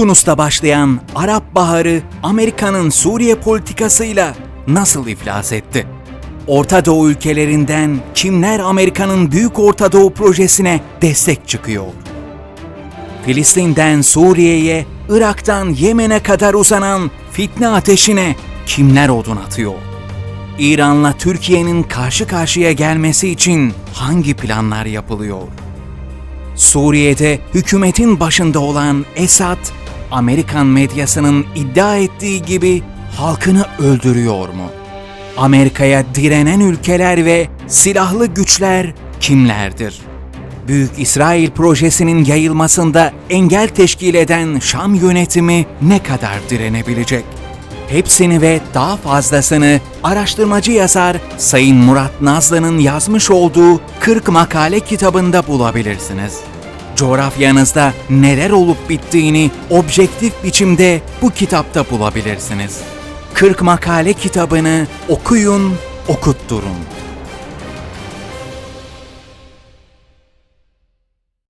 Tunus'ta başlayan Arap Baharı Amerika'nın Suriye politikasıyla nasıl iflas etti? Orta Doğu ülkelerinden kimler Amerika'nın Büyük Orta Doğu projesine destek çıkıyor? Filistin'den Suriye'ye, Irak'tan Yemen'e kadar uzanan fitne ateşine kimler odun atıyor? İran'la Türkiye'nin karşı karşıya gelmesi için hangi planlar yapılıyor? Suriye'de hükümetin başında olan Esad, Amerikan medyasının iddia ettiği gibi halkını öldürüyor mu? Amerika'ya direnen ülkeler ve silahlı güçler kimlerdir? Büyük İsrail projesinin yayılmasında engel teşkil eden Şam yönetimi ne kadar direnebilecek? Hepsini ve daha fazlasını araştırmacı yazar Sayın Murat Nazlı'nın yazmış olduğu 40 makale kitabında bulabilirsiniz. Coğrafyanızda neler olup bittiğini objektif biçimde bu kitapta bulabilirsiniz. 40 makale kitabını okuyun, okutturun.